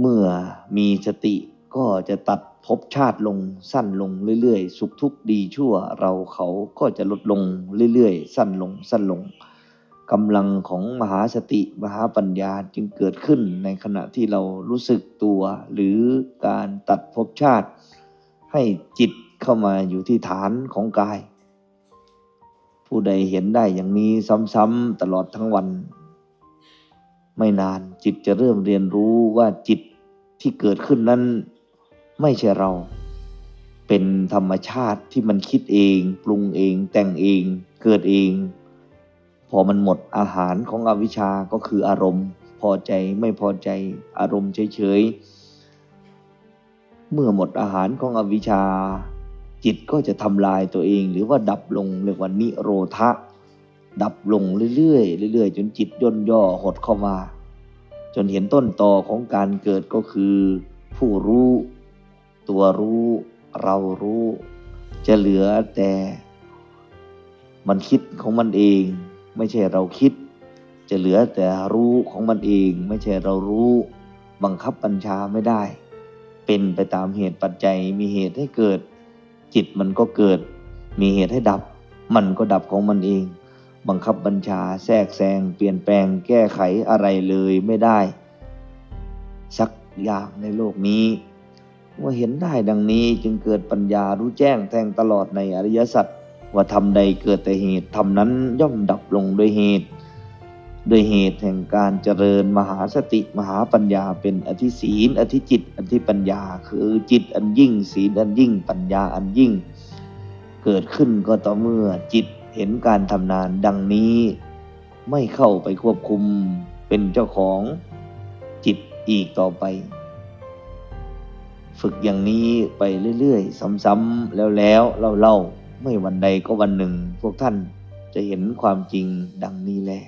เมื่อมีสติก็จะตัดภพชาติลงสั้นลงเรื่อยๆ สุขทุกข์ดีชั่วเราเขาก็จะลดลงเรื่อยๆ สั้นลงสั้นลงกำลังของมหาสติมหาปัญญาจึงเกิดขึ้นในขณะที่เรารู้สึกตัว หรือการตัดภพชาติ ให้จิตเข้ามาอยู่ที่ฐานของกาย ผู้ใดเห็นได้อย่างนี้ซ้ำๆตลอดทั้งวัน ไม่นานจิตจะเริ่มเรียนรู้ว่าจิต ที่เกิดขึ้นนั้นไม่ใช่เรา เป็นธรรมชาติที่มันคิดเอง ปรุงเอง แต่งเอง เกิดเอง พอมันหมดอาหารของอวิชชาก็คืออารมณ์ พอใจไม่พอใจอารมณ์เฉยๆ เมื่อหมดอาหารของอวิชชา จิตก็จะทำลายตัวเอง หรือว่าดับลงเรียกว่านิโรธะดับลงเรื่อยๆเรื่อยๆ จนจิตย่นย่อหดเข้ามา จนเห็นต้นตอของการเกิดก็คือ ผู้รู้ ตัวรู้ เรารู้ จะเหลือแต่ มันคิดของมันเอง ไม่ใช่เราคิด จะเหลือแต่รู้ของมันเอง ไม่ใช่เรารู้ บังคับบัญชาไม่ได้ เป็นไปตามเหตุปัจจัยมีเหตุให้เกิด จิตมันก็เกิด มีเหตุให้ดับ มันก็ดับของมันเอง บังคับบัญชาแทรกแซง เปลี่ยนแปลงแก้ไขอะไรเลยไม่ได้ สักอย่างในโลกนี้ ว่าเห็นได้ดังนี้จึงเกิดปัญญารู้แจ้งแทงตลอดในอริยสัจว่าทำใดเกิดแต่เหตุทำนั้นย่อมดับลงโดยเหตุโดยเหตุแห่งการเจริญมหาสติมหาปัญญาเป็นอธิศีล อธิจิต อธิปัญญา คือจิตอันยิ่งศีลอันยิ่งปัญญาอันยิ่ง เกิดขึ้นก็ต่อเมื่อจิต เห็นการทำนานดังนี้ ไม่เข้าไปควบคุมเป็นเจ้าของจิตอีกต่อไป ฝึกอย่างนี้ไปเรื่อยๆ ซ้ำๆแล้วแล้วเล่าๆไม่วันใดก็วันหนึ่ง พวกท่านจะเห็นความจริงดังนี้แหละ